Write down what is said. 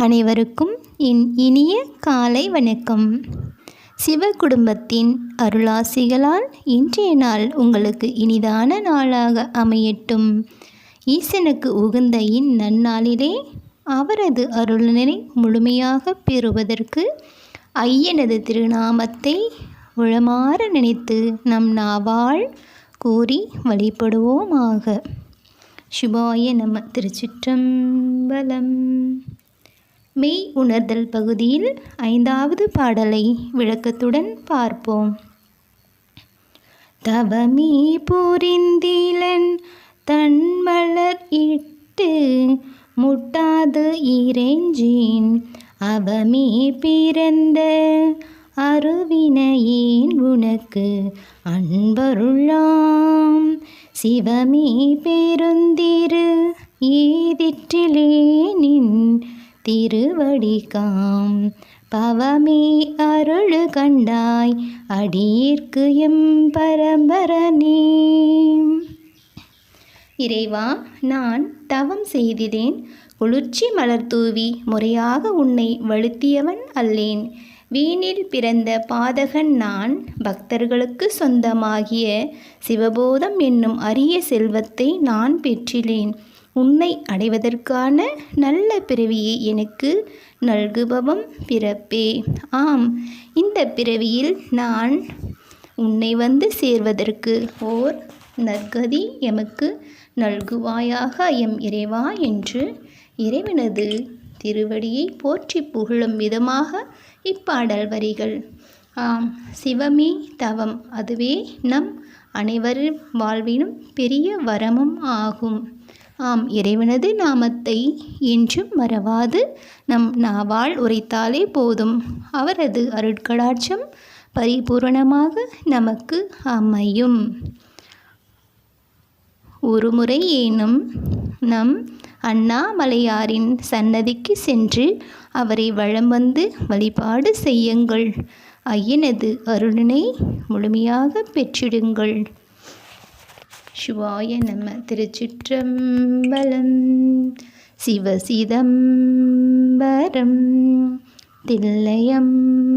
அனைவருக்கும் என் இனிய காலை வணக்கம். சிவ குடும்பத்தின் அருளாசிகளால் இன்றைய நாள் உங்களுக்கு இனிதான நாளாக அமையட்டும். ஈசனுக்கு உகந்த இந்நன்னாளிலே அவரது அருளினை முழுமையாக பெறுவதற்கு ஐயனது திருநாமத்தை உளமாற நினைத்து நம் நாவால் கூறி வழிபடுவோமாக. சிவாய நம திருச்சிற்றம்பலம். மெய் உணர்தல் பகுதியில் ஐந்தாவது பாடலை விளக்கத்துடன் பார்ப்போம். தவமே புரிந்திலன் தன்மலர் இட்டு முட்டாது இறைஞ்சேன் அவமே பிறந்த அருவினையேன் உனக்கு அன்பருளாம். சிவமே பெருந்திரு ஏதிற்றிலேனின் திருவடிகாம். பவமே அருள் கண்டாய் அடியிற்கு எம் பரம்பரனே. இறைவா நான் தவம் செய்திடேன் குளிர்ச்சி மலர் தூவி முறையாக உன்னை வழுத்தியவன் அல்லேன். வீணில் பிறந்த பாதகன் நான் பக்தர்களுக்கு சொந்தமாகிய சிவபோதம் என்னும் அரிய செல்வத்தை நான் பெற்றிலேன். உன்னை அடைவதற்கான நல்ல பிறவியை எனக்கு நல்குபவம் பிறப்பே. ஆம் இந்த பிறவியில் நான் உன்னை வந்து சேர்வதற்கு ஓர் நற்கதி எமக்கு நல்குவாயாக எம் இறைவா என்று இறைவனது திருவடியை போற்றி புகழும் விதமாக இப்பாடல் வரிகள். ஆம் சிவமே தவம் அதுவே நம் அனைவரின் வாழ்விலும் பெரிய வரமும் ஆகும். ஆம் இறைவனது நாமத்தை என்றும் மறவாது. நம் நாவால் உரைத்தாலே போதும். அவரது அருட்கடாட்சம் பரிபூரணமாக நமக்கு அமையும். ஒருமுறை ஏனும் நம் அண்ணாமலையாரின் சன்னதிக்கு சென்று அவரை வளம் வந்து வழிபாடு செய்யுங்கள். ஐயனது அருளினை முழுமையாக பெற்றிடுங்கள். சிவாய நம திருச்சிற்றம்பலம் சிவசிதம்பரம் தில்லையம்பலம்